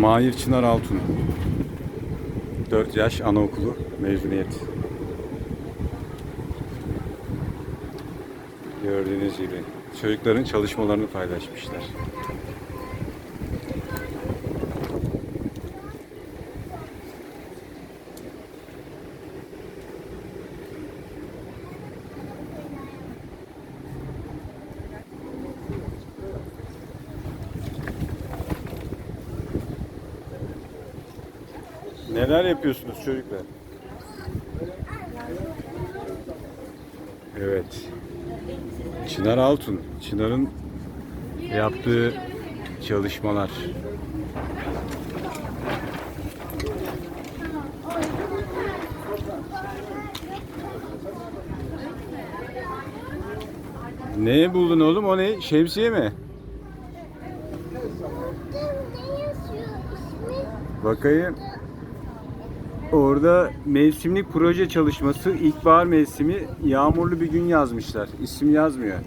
Mahir Çınar Altun. 4 yaş anaokulu mezuniyet. Gördüğünüz gibi çocukların çalışmalarını paylaşmışlar. Neler yapıyorsunuz çocuklar? Evet. Çınar Altun. Çınar'ın yaptığı çalışmalar. Ne buldun oğlum? O ne? Şemsiye mi? Bakayım. Orada mevsimlik proje çalışması ilkbahar mevsimi yağmurlu bir gün yazmışlar. İsim yazmıyor.